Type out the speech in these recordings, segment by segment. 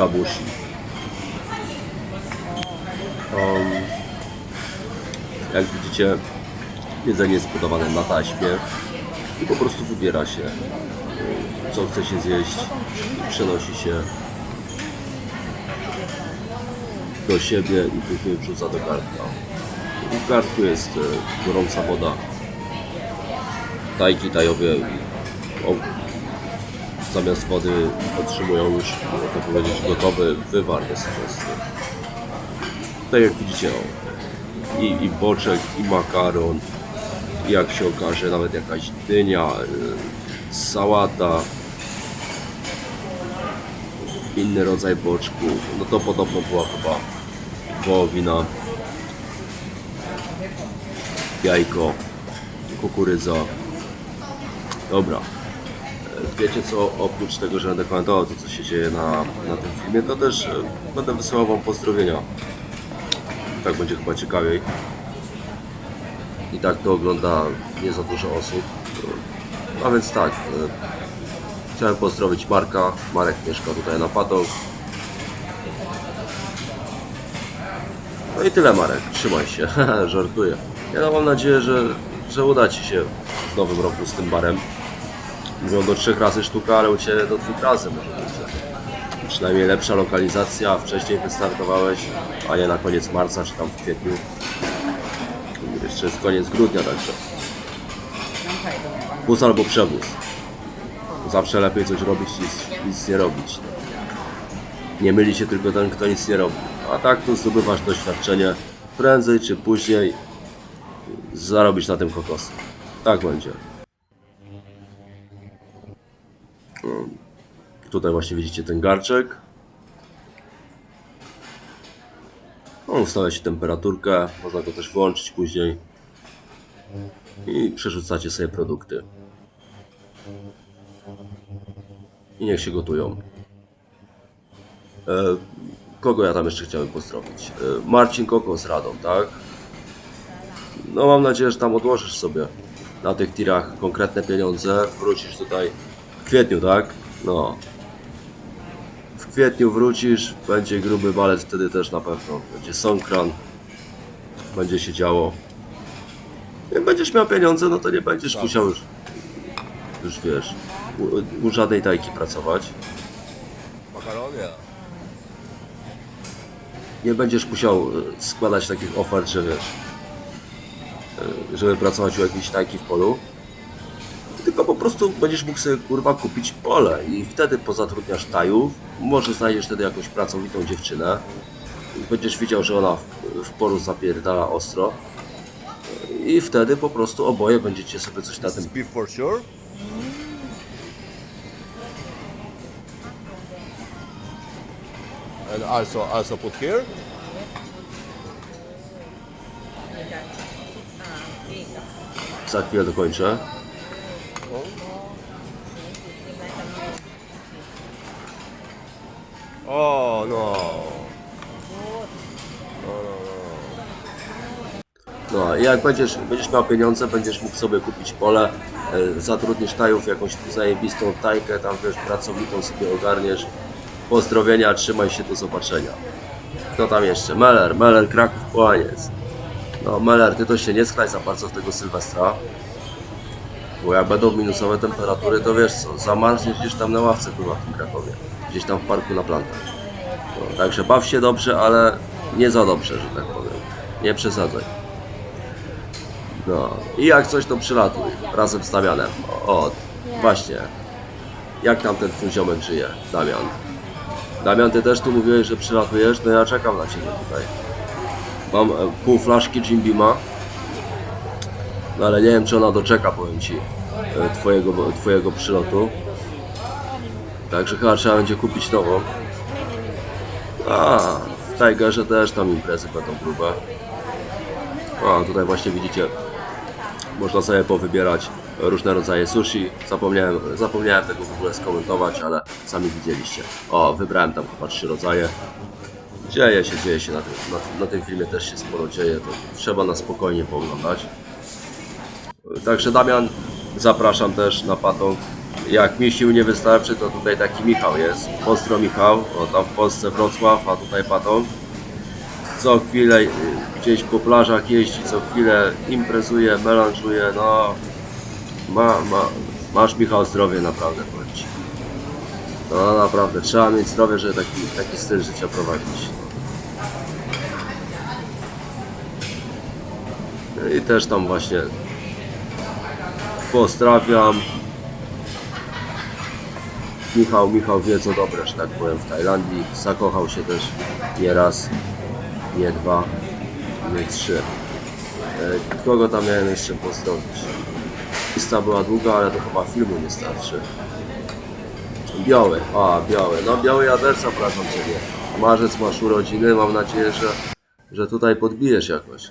Shabushi. Um, jak widzicie, jedzenie jest podawane na taśmie i po prostu wybiera się, co chce się zjeść i przenosi się do siebie i później wrzuca do garnka. W garnku jest e, gorąca woda. Tajki tajowie o, zamiast wody otrzymują już, można powiedzieć, gotowy wywar bezstresny. Tak jak widzicie, o, i, i boczek, i makaron, i jak się okaże, nawet jakaś dynia, y, sałata, inny rodzaj boczków. No to podobno była chyba wołowina, jajko, kukurydza. Dobra. E, Wiecie co, oprócz tego, że będę komentował to, co się dzieje na, na tym filmie, to też e, będę wysyłał Wam pozdrowienia. Tak będzie chyba ciekawiej. I tak to ogląda nie za dużo osób. A więc tak, e, chciałem pozdrowić Marka. Marek mieszka tutaj na Patok. No i tyle Marek, trzymaj się, żartuję. Ja no, mam nadzieję, że, że uda Ci się w nowym roku z tym barem. Mówią do trzech razy sztuka, ale u Ciebie do dwóch razy może być. Przynajmniej lepsza lokalizacja, wcześniej wystartowałeś, a nie na koniec marca czy tam w kwietniu. Jeszcze jest koniec grudnia także. Bus albo przewóz. Zawsze lepiej coś robić niż nic nie robić. Nie myli się tylko ten, kto nic nie robi. A tak to zdobywasz doświadczenie. Prędzej czy później zarobić na tym kokosy. Tak będzie. Mm. Tutaj właśnie widzicie ten garczek. On ustawia się temperaturkę, można go też włączyć później. I przerzucacie sobie produkty. I niech się gotują. E, kogo ja tam jeszcze chciałem pozdrowić? E, Marcin Koko z Radą, tak? No mam nadzieję, że tam odłożysz sobie na tych tirach konkretne pieniądze. Wrócisz tutaj w kwietniu, tak? No. W kwietniu wrócisz, będzie gruby balet wtedy też na pewno. Będzie sąkran, będzie się działo. Jak będziesz miał pieniądze, no to nie będziesz musiał już, już wiesz, u, u żadnej tajki pracować. Makaronie. nie będziesz musiał e, składać takich ofert, że wiesz, żeby pracować u jakiejś tajki w polu, tylko po prostu będziesz mógł sobie kurwa kupić pole i wtedy pozatrudniasz tajów, może znajdziesz wtedy jakąś pracowitą dziewczynę, będziesz widział, że ona w, w polu zapierdala ostro i wtedy po prostu oboje będziecie sobie coś na tym. And also, also put here. Za chwilę dokończę. Oh no. No i jak będziesz, będziesz miał pieniądze, będziesz mógł sobie kupić pole, e, zatrudnisz tajów, jakąś zajebistą tajkę, tam wiesz, pracowitą sobie ogarniesz. Pozdrowienia, trzymaj się, do zobaczenia. Kto tam jeszcze? Meller, Meller, Kraków, Połaniec. No Meller, ty to się nie sklaj za bardzo w tego Sylwestra. Bo jak będą minusowe temperatury, to wiesz co, zamarzniesz gdzieś tam na ławce kurwa w tym Krakowie. Gdzieś tam w parku na plantach. No, także baw się dobrze, ale nie za dobrze, że tak powiem. Nie przesadzaj. No i jak coś to przylatuj razem z Damianem. O, o właśnie. Jak tam ten twój ziomek żyje, Damian? Damian, ty też tu mówiłeś, że przylatujesz, no ja czekam na ciebie tutaj. Mam e, pół flaszki Jim Beama. No ale nie wiem, czy ona doczeka, powiem ci, e, twojego, twojego przylotu. Także chyba trzeba będzie kupić nową. A, w Tigerze też tam imprezy będą grube. A, tutaj właśnie widzicie, można sobie powybierać różne rodzaje sushi. Zapomniałem, zapomniałem tego w ogóle skomentować, ale sami widzieliście. O, wybrałem tam chyba trzy rodzaje. Dzieje się, dzieje się na tym, na, na tym filmie też się sporo dzieje, to trzeba na spokojnie pooglądać. Także Damian, zapraszam też na patą. Jak mi sił nie wystarczy, to tutaj taki Michał jest. Pozdro Michał, o tam w Polsce Wrocław, a tutaj patą. Co chwilę y, gdzieś po plażach jeździ, co chwilę imprezuje, melanżuje, no ma, ma, masz Michał zdrowie naprawdę powiem. No naprawdę, trzeba mieć zdrowie, żeby taki, taki styl życia prowadzić. I też tam właśnie pozdrawiam. Michał, Michał wie co dobre, że tak powiem, w Tajlandii. Zakochał się też nie raz, nie dwa, nie trzy. E, Kogo tam miałem jeszcze pozdrowić? Lista była długa, ale to chyba filmu nie starczy. Biały, a biały. No biały ja też zapraszam Ciebie. Marzec masz urodziny, mam nadzieję, że, że tutaj podbijesz jakoś.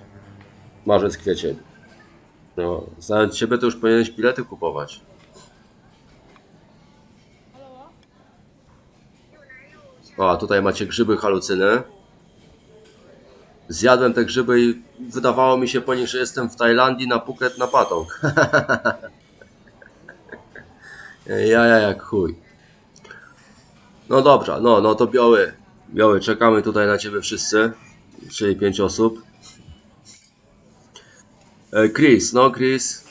Marzec, kwiecień. No, znając Ciebie to już powinieneś bilety kupować. O, a tutaj macie grzyby halucyny. Zjadłem te grzyby i wydawało mi się po nich, że jestem w Tajlandii na Phuket na Patong. ja, ja jak chuj. No dobra, no, no to biały. Biały, czekamy tutaj na Ciebie wszyscy. Czyli pięć osób. E, Chris, no Chris.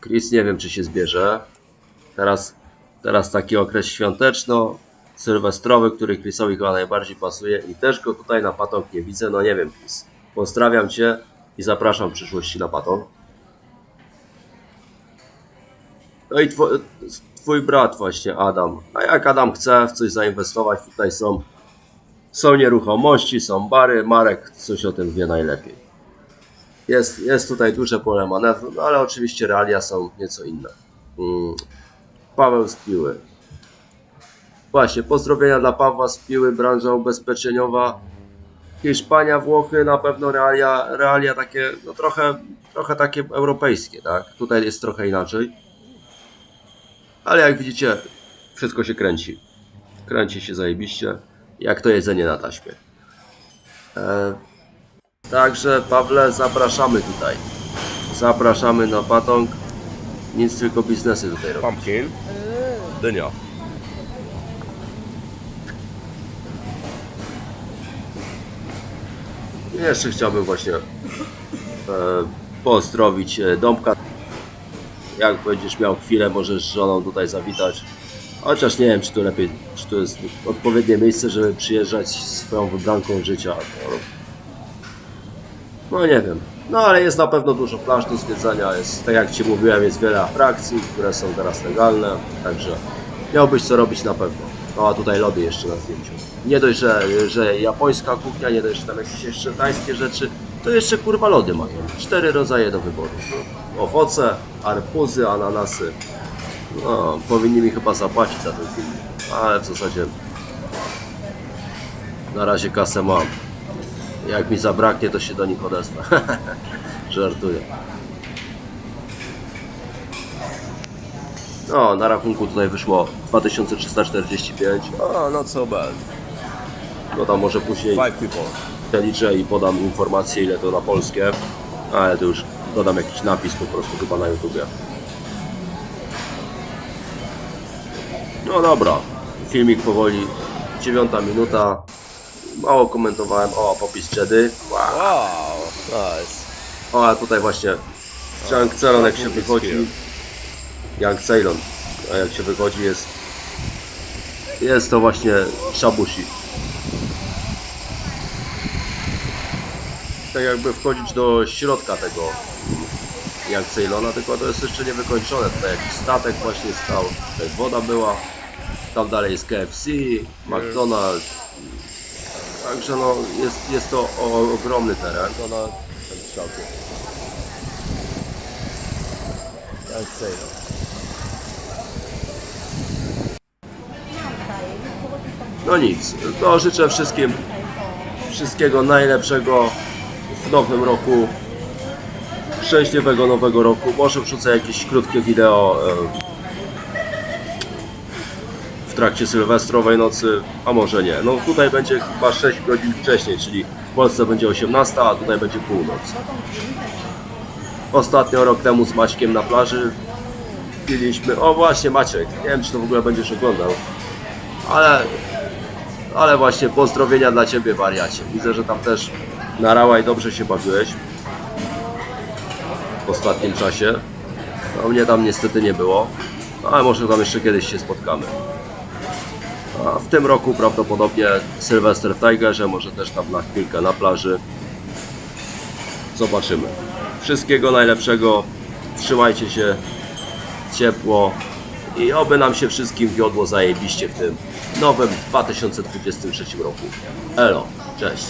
Chris nie wiem czy się zbierze. Teraz, teraz taki okres świąteczno sylwestrowy, który Chrisowi chyba najbardziej pasuje i też go tutaj na patong nie widzę, no nie wiem Chris. Pozdrawiam Cię i zapraszam w przyszłości na patong. No i twój, twój brat właśnie Adam. A jak Adam chce w coś zainwestować, tutaj są są nieruchomości, są bary, Marek coś o tym wie najlepiej. Jest, jest tutaj duże pole manewru, no ale oczywiście realia są nieco inne. Mm. Paweł z Piły. Właśnie, pozdrowienia dla Pawła z Piły, branża ubezpieczeniowa. Hiszpania, Włochy, na pewno realia, realia takie, no trochę, trochę takie europejskie, tak? Tutaj jest trochę inaczej. Ale jak widzicie, wszystko się kręci. Kręci się zajebiście, jak to jedzenie na taśmie. E, także Pawle, zapraszamy tutaj. Zapraszamy na Patong. Nic tylko biznesy tutaj robią. Pumpkin. Dynia. Jeszcze chciałbym właśnie e, pozdrowić e, Dąbka. Jak będziesz miał chwilę, możesz z żoną tutaj zawitać. Chociaż nie wiem, czy to lepiej, czy to jest odpowiednie miejsce, żeby przyjeżdżać z swoją wybranką życia. No, nie wiem. No ale jest na pewno dużo plaż do zwiedzania. Jest, tak jak Ci mówiłem, jest wiele atrakcji, które są teraz legalne. Także miałbyś co robić na pewno. No a tutaj lody jeszcze na zdjęciu. Nie dość, że, że japońska kuchnia, nie dość, że tam jakieś jeszcze tajskie rzeczy, to jeszcze kurwa lody mają. Cztery rodzaje do wyboru. Owoce, arbuzy, ananasy. No, powinni mi chyba zapłacić za ten film. Ale w zasadzie na razie kasę mam. Jak mi zabraknie, to się do nich odezwę. Żartuję. No, na rachunku tutaj wyszło 2345. Oh, not so bad. No tam może później Five people. przeliczę i podam informację ile to na polskie. Ale to już dodam jakiś napis po prostu chyba na YouTubie. No dobra, filmik powoli, dziewiąta minuta. Mało komentowałem, o popis Jedy. Wow. Wow, nice. O, a tutaj właśnie Young Ceylon jak się wychodzi. Young Ceylon, a jak się wychodzi jest jest to właśnie Shabushi. Tak jakby wchodzić do środka tego Young Ceylona, tylko to jest jeszcze niewykończone. Tutaj jakiś statek właśnie stał, tutaj woda była. Tam dalej jest KFC, McDonald's. Także no jest, jest to ogromny teren. To na ten kształcie. Jak say No nic, to życzę wszystkim wszystkiego najlepszego w nowym roku. Szczęśliwego nowego roku. Może wrzucę jakieś krótkie wideo e, trakcie sylwestrowej nocy, a może nie. No tutaj będzie chyba 6 godzin wcześniej, czyli w Polsce będzie 18, a tutaj będzie północ. Ostatnio rok temu z Maćkiem na plaży piliśmy. O właśnie Maciek, nie wiem czy to w ogóle będziesz oglądał. Ale ale właśnie pozdrowienia dla Ciebie wariacie. Widzę, że tam też narała i dobrze się bawiłeś w ostatnim czasie. No mnie tam niestety nie było, no, ale może tam jeszcze kiedyś się spotkamy. A w tym roku prawdopodobnie Sylwester w Tigerze, może też tam na chwilkę na plaży. Zobaczymy. Wszystkiego najlepszego. Trzymajcie się ciepło i oby nam się wszystkim wiodło zajebiście w tym nowym 2023 roku. Elo, cześć.